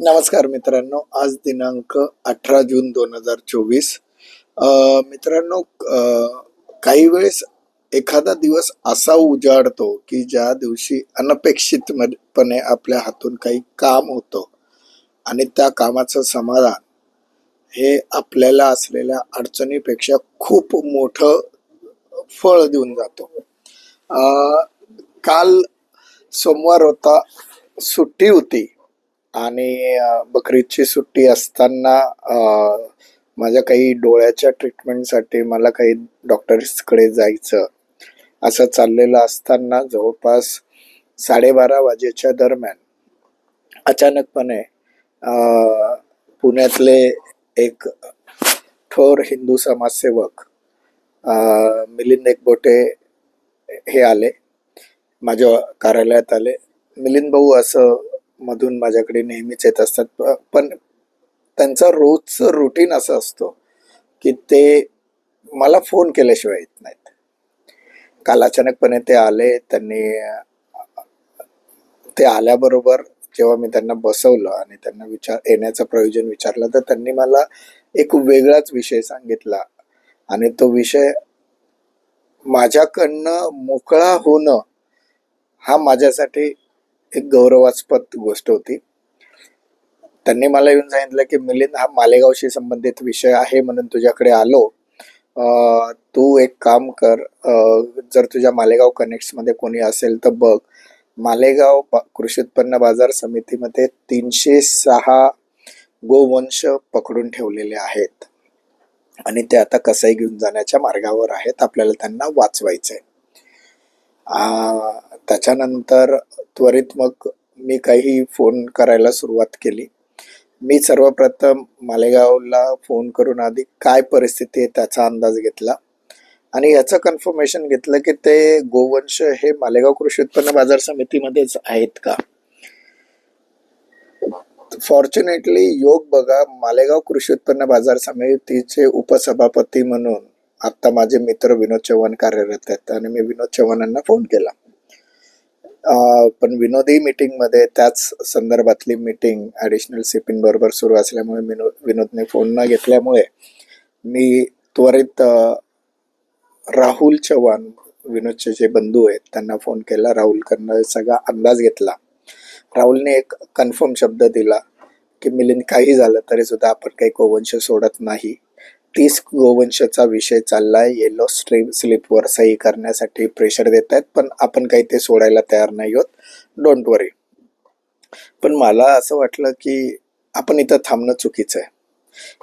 नमस्कार मित्रांनो आज दिनांक अठरा जून दोन हजार चोवीस. मित्रांनो काही वेळेस एखादा दिवस असा उजाडतो की ज्या दिवशी अनपेक्षितपणे आपल्या हातून काही काम होतं आणि त्या कामाचं समाधान हे आपल्याला असलेल्या अडचणीपेक्षा खूप मोठं फळ देऊन जातो. काल सोमवार होता सुट्टी होती. आणि बकरीदची सुट्टी असताना माझ्या काही डोळ्याच्या ट्रीटमेंटसाठी मला काही डॉक्टर्सकडे जायचं असं चाललेलं असताना जवळपास साडेबारा वाजेच्या दरम्यान अचानकपणे पुण्यातले एक थोर हिंदू समाजसेवक मिलिंद एकबोटे हे आले माझ्या कार्यालयात आले. मिलिंद भाऊ असं मधून माझ्याकडे नेहमीच येत असतात. पण त्यांचा रोजचं रुटीन असं असतो की ते मला फोन केल्याशिवाय येत नाहीत. काल अचानकपणे ते आले त्यांनी ते आल्याबरोबर जेव्हा मी त्यांना बसवलं आणि त्यांना विचार येण्याचं प्रयोजन विचारलं तर त्यांनी मला एक वेगळाच विषय सांगितला. आणि तो विषय माझ्याकडनं मोकळा होणं हा माझ्यासाठी एक गौरवास्पद गोष्ट होती. त्यांनी मला येऊन सांगितलं की मिलिंद हा मालेगावशी संबंधित विषय आहे म्हणून तुझ्याकडे आलो. तू एक काम कर जर तुझ्या मालेगाव कनेक्ट्समध्ये कोणी असेल तर बघ. मालेगाव कृषी उत्पन्न बाजार समितीमध्ये तीनशे सहा गोवंश पकडून ठेवलेले आहेत. आणि ते आता कसाई घेऊन जाण्याच्या मार्गावर आहेत आपल्याला त्यांना वाचवायचंय. त्याच्यानंतर त्वरित मग मी काही फोन करायला सुरुवात केली. मी सर्वप्रथम मालेगावला फोन करून आधी काय परिस्थिती आहे त्याचा अंदाज घेतला. आणि याचं कन्फर्मेशन घेतलं की ते गोवंश हे मालेगाव कृषी उत्पन्न बाजार समितीमध्येच आहेत का? फॉर्च्युनेटली योग बघा मालेगाव कृषी उत्पन्न बाजार समितीचे उपसभापती म्हणून आता माझे मित्र विनोद चव्हाण कार्यरत आहेत आणि मी विनोद चव्हाणांना फोन केला. पण विनोदी मीटिंगमध्ये त्याच संदर्भातली मीटिंग ॲडिशनल सिपिन बरोबर सुरू असल्यामुळे विनोद विनोदने फोन न घेतल्यामुळे मी त्वरित राहुल चव्हाण विनोदचे जे बंधू आहेत त्यांना फोन केला. राहुलकडनं सगळा अंदाज घेतला. राहुलने एक कन्फर्म शब्द दिला की मिलिंद काही झालं तरी सुद्धा आपण काही गोवंश सोडत नाही. तीस गोवंशाचा विषय चाललाय. येलो स्ट्रीम स्लिपवर सही करण्यासाठी प्रेशर देत आहेत पण आपण काही ते सोडायला तयार नाही आहोत डोंट वरी पण मला असं वाटलं की आपण इथं थांबणं चुकीचं आहे.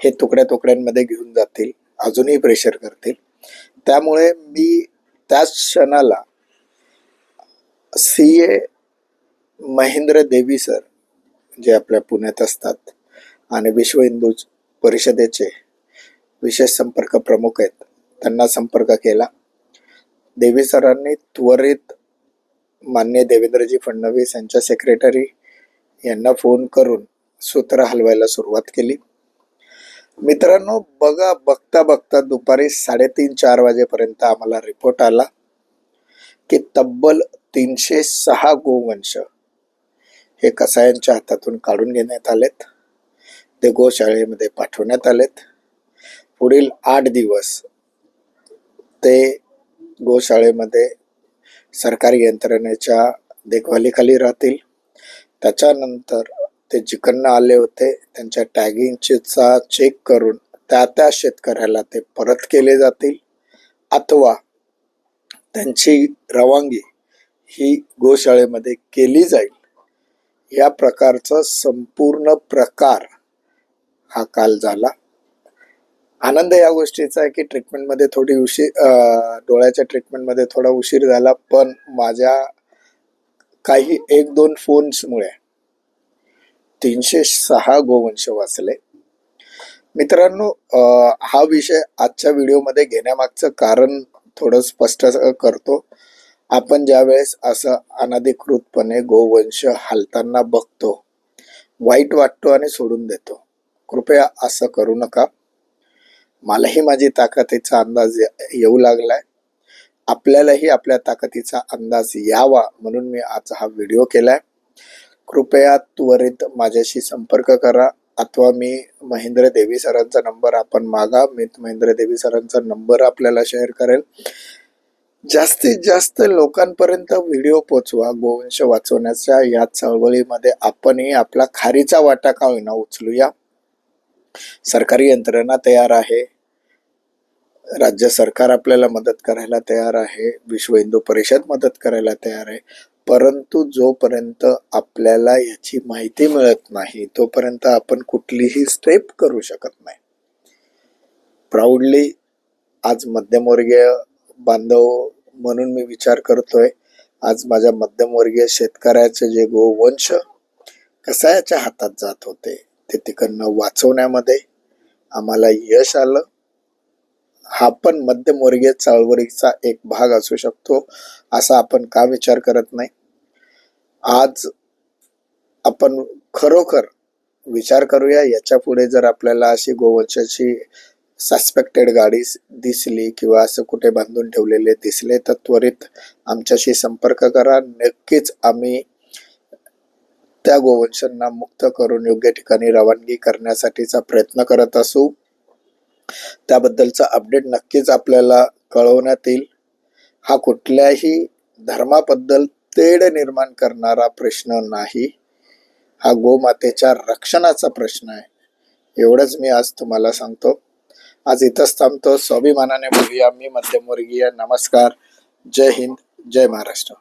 हे तुकड्या तुकड्यांमध्ये घेऊन जातील अजूनही प्रेशर करतील. त्यामुळे मी त्याच क्षणाला सी ए महेंद्र देवी सर जे आपल्या पुण्यात असतात आणि विश्व हिंदू परिषदेचे विशेष संपर्क प्रमुख आहेत. त्यांना संपर्क केला. देवी सरांनी त्वरित मान्य देवेंद्रजी फडणवीस यांच्या सेक्रेटरी यांना फोन करून सूत्र हलवायला सुरुवात केली. मित्रांनो बघा बघता बघता दुपारी साडेतीन चार वाजेपर्यंत आम्हाला रिपोर्ट आला की तब्बल तीनशे सहा गोवंश हे कसायांच्या हातातून काढून घेण्यात आलेत. ते गोशाळेमध्ये पाठवण्यात आलेत. पुढील आठ दिवस ते गोशाळेमध्ये सरकारी यंत्रणेच्या देखभालीखाली राहतील. त्याच्यानंतर ते जिकडनं आले होते त्यांच्या टॅगिंगचा चेक करून त्या त्या शेतकऱ्याला ते परत केले जातील. अथवा त्यांची रवानगी ही गोशाळेमध्ये केली जाईल. या प्रकारचा संपूर्ण प्रकार हा काल झाला. आनंद या गोष्टीचा आहे की ट्रीटमेंटमध्ये थोडी उशीर डोळ्याच्या ट्रीटमेंटमध्ये थोडा उशीर झाला पण माझ्या काही एक दोन फोन्समुळे तीनशे सहा गोवंश वाचले. मित्रांनो हा विषय आजच्या व्हिडिओमध्ये घेण्यामागचं कारण थोडं स्पष्ट करतो. आपण ज्यावेळेस असं अनधिकृतपणे गोवंश हालताना बघतो वाईट वाटतो आणि सोडून देतो. कृपया असं करू नका. मलाही माझी ताकदीचा अंदाज येऊ लागलाय. आपल्यालाही आपल्या ताकदीचा अंदाज यावा म्हणून मी आज हा व्हिडिओ केलाय. कृपया त्वरित माझ्याशी संपर्क करा अथवा मी महेंद्र देवी सरांचा नंबर आपण मागा. मी महेंद्र देवी सरांचा नंबर आपल्याला शेअर करेल. जास्तीत जास्त लोकांपर्यंत व्हिडिओ पोचवा गोवंश वाचवण्याच्या या चळवळीमध्ये आपणही आपला खारीचा वाटा का होईना उचलूया. सरकारी यंत्रणा तयार आहे. राज्य सरकार आपल्याला मदत करायला तयार आहे. विश्व हिंदू परिषद मदत करायला तयार आहे. परंतु जोपर्यंत आपल्याला याची माहिती मिळत नाही तोपर्यंत आपण कुठलीही स्टेप करू शकत नाही. प्राऊडली आज मध्यमवर्गीय बांधव म्हणून मी विचार करतोय. आज माझ्या मध्यमवर्गीय शेतकऱ्याचे जे गोवंश कसायाच्या हातात जात होते ते तिकडनं वाचवण्यामध्ये आम्हाला यश आलं. हा पण मध्यमवर्गीय चळवळीचा एक भाग असू शकतो असा आपण का विचार करत नाही. आज आपण खरोखर विचार करूया याच्यापुढे जर आपल्याला अशी गोवंशाची सस्पेक्टेड गाडी दिसली किंवा असं कुठे बांधून ठेवलेले दिसले तर त्वरित आमच्याशी संपर्क करा. नक्कीच आम्ही त्या गोवंशांना मुक्त करून योग्य ठिकाणी रवानगी करण्यासाठीचा प्रयत्न करत असू त्याबद्दलचा अपडेट नक्कीच आपल्याला कळवण्यात येईल. हा कुठल्याही धर्माबद्दल तेढ निर्माण करणारा प्रश्न नाही. हा गोमातेच्या रक्षणाचा प्रश्न आहे. एवढंच मी आज तुम्हाला सांगतो. आज इथंच थांबतो. स्वाभिमानाने बोलूया. मी मध्यमवर्गीय. नमस्कार. जय हिंद. जय महाराष्ट्र.